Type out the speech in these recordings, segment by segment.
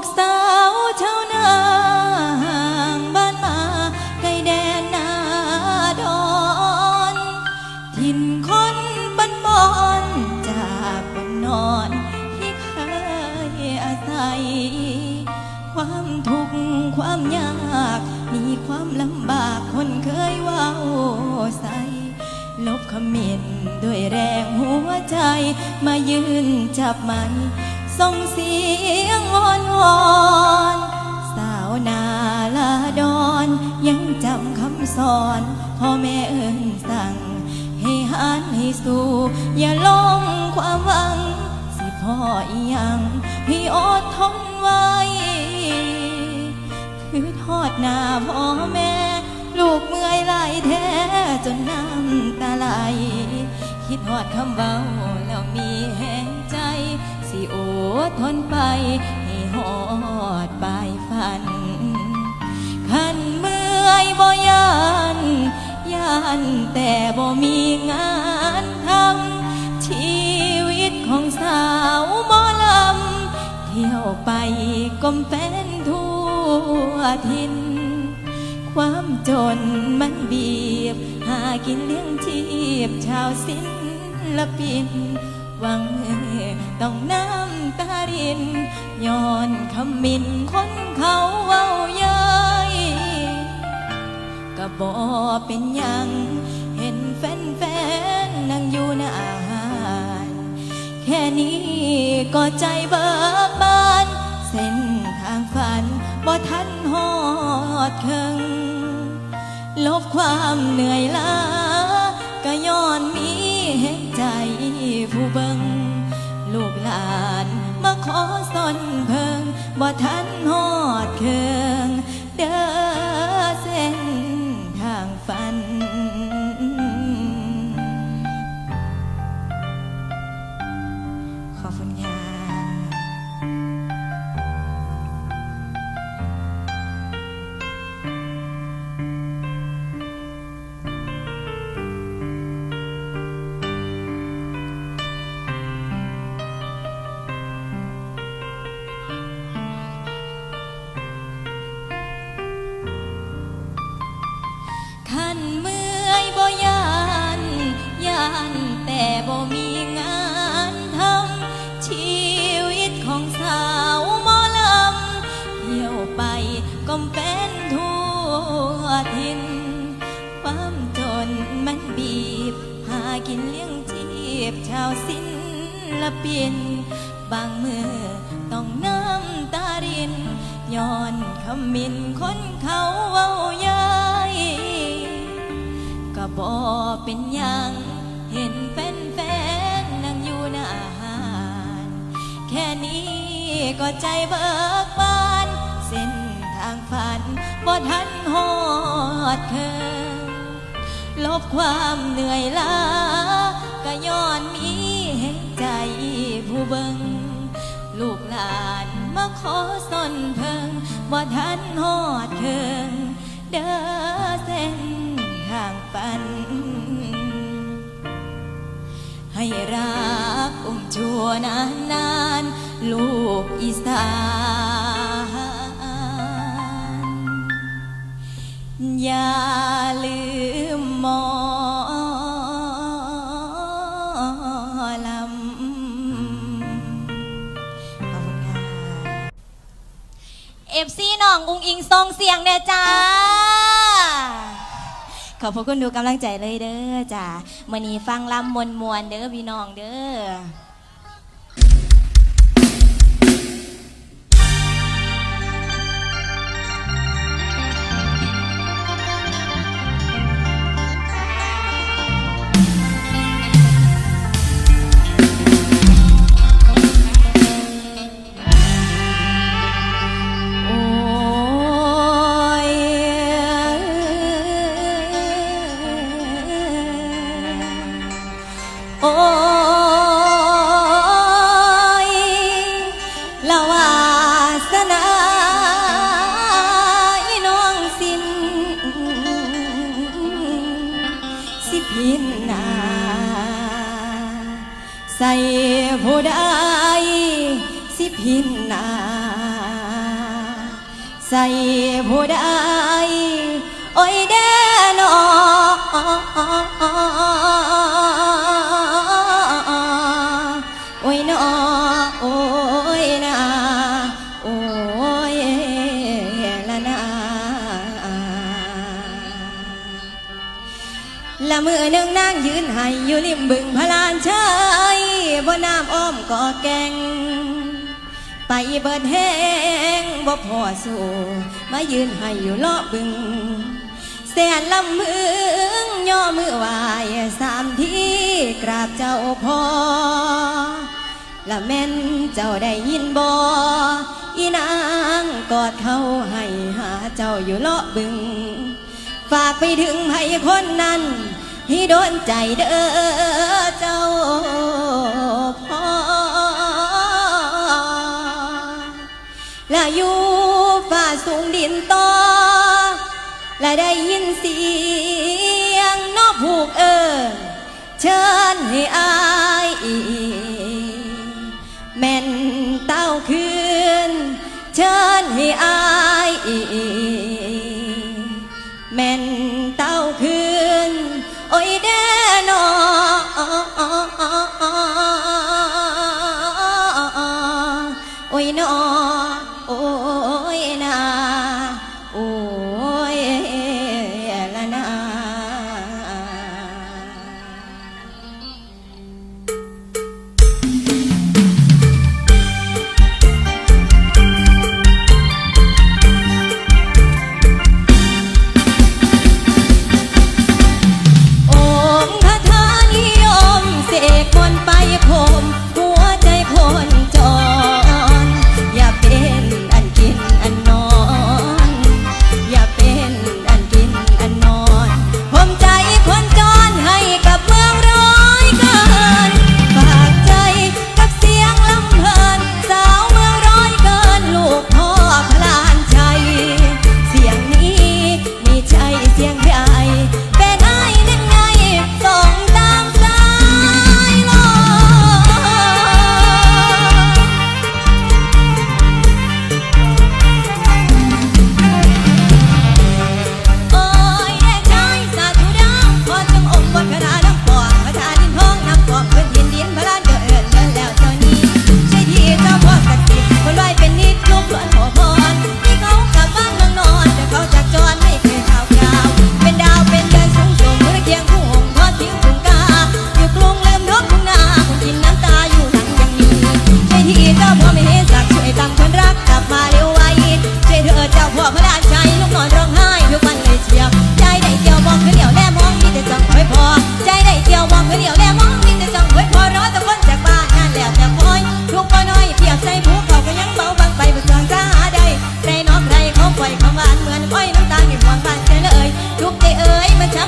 กสาวชาวนาห่างบ้านมาไกลแดนนาดอน ถิ่นคนบ้านบอนจากบนนอนที่เคยอาศัย ความทุกข์ความยาก มีความลำบากคนเคยว่าใสลบคำเมนด้วยแรงหัวใจมายืนจับมัน ส่งเสียงวอนวอนสาวนาลาดอนยังจำคำสอนพ่อแม่เอิ้นสั่ง ให้หันให้สู้อย่าลงความหวัง สิพ่ออีหยังให้อดทนไว้คือทอดหน้าพ่อแม่ ลูกเมื่อยไหลายแท้จนน้ำตาไหลคิดหอดคำเบาแล้วมีแห สิโอทนไป ให้หอดปลายฝัน ขันเมื่อยบ่ยานยานแต่บ่มีงานทำชีวิตของสาวหมอลำ เที่ยวไปกลมเป็นทั่วทิน ความจนมันบีบ หากินเลี้ยงชีพชาวศิลปิน หวังมือต้องน้ำตารินย้อนคำมินคนเขาเว้าเย้ยก็บอเป็นยังเห็นแฟนๆนั่งอยู่หน้าอาหารแค่นี้ก็ใจเบิกบาน เส้นทางฝันบ่ทันหอดเคิงลบความเหนื่อยล้าก็ย้อนมีเห็น ใจผู้เบิงลูกหลานมาขอสนเพิงบ่ทันหอดเคืองเด้อ เป็นทั่วทิน ความจนมันบีบ หากินเลี้ยงชีพชาวศิลปิน บางมือต้องน้ำตารินย้อนคำมินคนเขาเว้าย้ยก็บอเป็นยังเห็นแฟนๆนั่งอยู่หน้าหารแค่นี้ก็ใจเบิกบานเส้นางฝันบ่ทันหอดเคิงลบความเหนื่อยล้าก็ย้อนมีเห็นใจผู้เบิงลูกหลานมาขอสนเพิงบ่ทันหอดเคิงเด้อเส้นทางฝัน ให้รักอุ้มชัวนานนานลูกอีสาน องอุงอิงทรงเสียงเนี่ยจ้า ขอบพระคุณดูกำลังใจเลยเด้อจ้ามื่อนี้ฟังลำมวนมวนเด้อพี่น้องเด้อ ผู้ใดสิพินนาใส่ผู้ใดโอ้ยแด่นอ ละมือหนึ่งนางยืนให้อยู่ริมบึงพระลานเชยบนน้ำอ้อมก่อแกง ไปเบิดแห้งบ่พอสู่มายืนให้อยู่เลาะบึงแสนลำมึงย่อมือไหวสามทีกราบเจ้าพ่อละแม่นเจ้าได้ยินบ่อีนางกอดเขาให้หาเจ้าอยู่เลาะบึง ฝากไปถึงไผคนนั้น ที่โดนใจเด้อเจ้าพ่อและอยู่ฝ่าสูงดินต่อ และได้ยินเสียงนอกผูกเอิญเชิญให้อายแม่นเต้าคืน เชิญให้อาย นอโ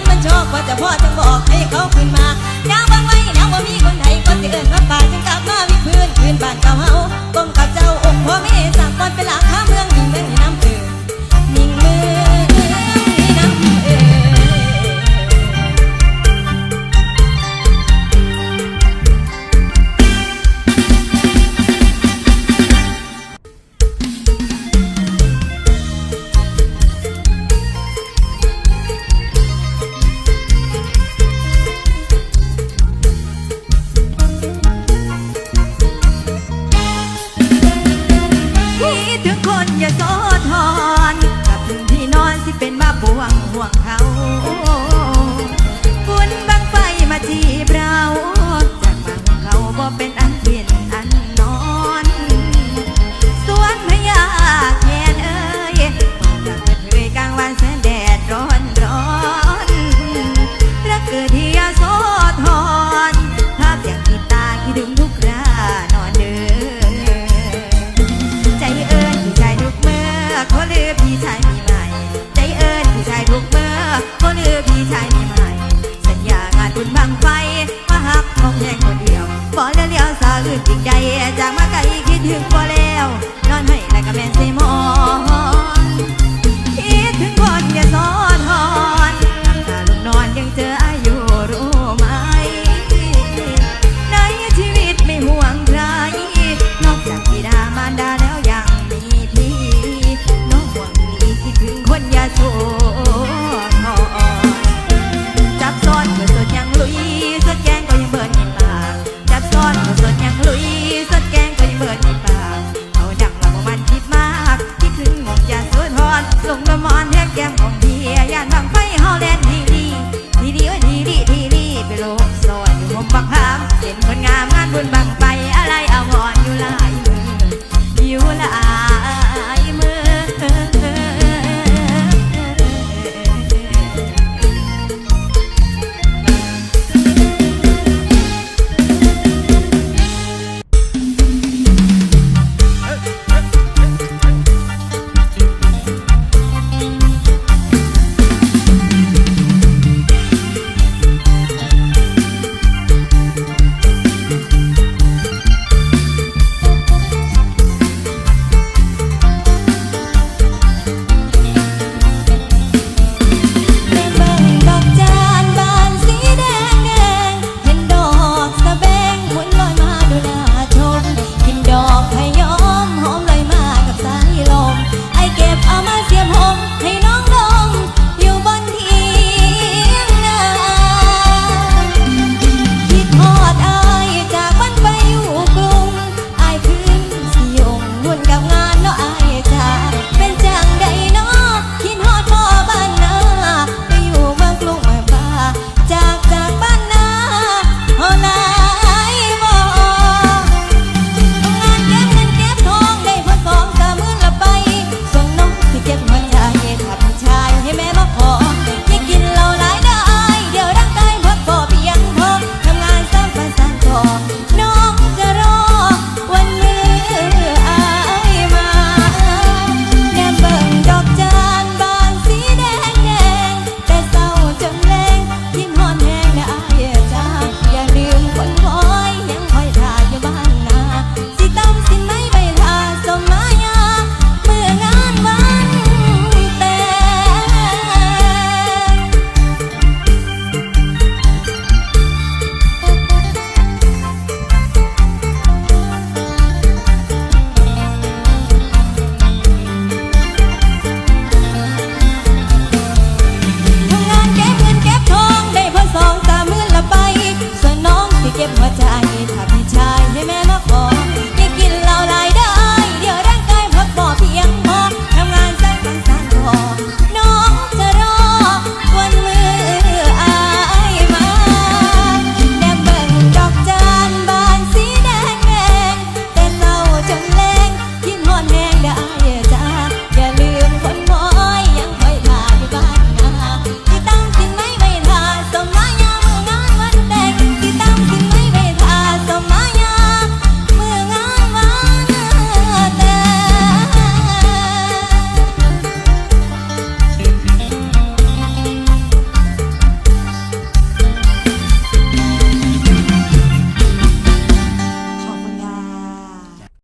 มันช้ำมันชอกว่าจะพ่อจะบอกให้เขาขึ้นมาดาวบางไว้ดาวว่ามีคนไทยคนที่เอิญว่าป่าจึงกลับมาวิพื้นคืนบ้านเก่าเฮาก้มกับเจ้าองค์พ่อแม่สั่งก่อนเป็นหลักข้าเมืองนิ่งเมืองในน้ำเอ่ยนิ่ง บางไฟมาหักมองแยงคนเดียวบ่ได้เลี้ยวสาวอื่นอีกใจจากมาไกลคิดถึงบ่แล้ว นอนให้แล้วก็แม่นสิมอนคิดถึงคนแก่ซ้อน